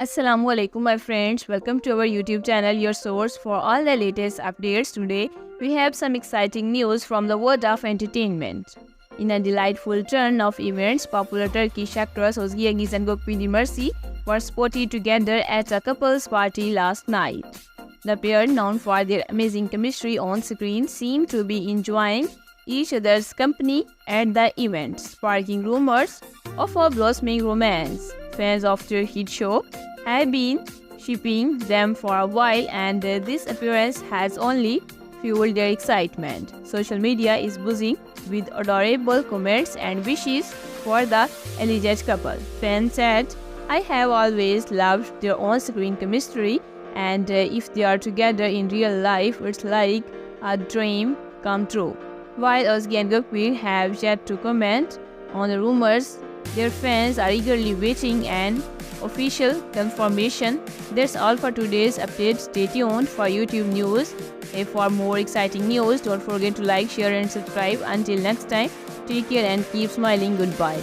Assalamu alaikum my friends. Welcome to our YouTube channel your source for all the latest updates. Today we have some exciting news from the world of entertainment. In a delightful turn of events popular Turkish actress Ozgi Cengiz and Gökbili Mercy were spotted together at a couple's party last night. The pair known for their amazing chemistry on screen seemed to be enjoying each other's company at the event sparking rumors of a blossoming romance fans of their hit show have been shipping them for a while and this appearance has only fueled their excitement. Social media is buzzing with adorable comments and wishes for the alleged couple. Fans said, I have always loved their on-screen chemistry and uh, if they are together in real life, it's like a dream come true. While Ozgi and Gökbir have yet to comment on the rumors, their fans are eagerly waiting an official confirmation. That's all for today's update. Stay tuned for YouTube news. If for more exciting news, don't forget to like, share and subscribe. Until next time, take care and keep smiling. Goodbye.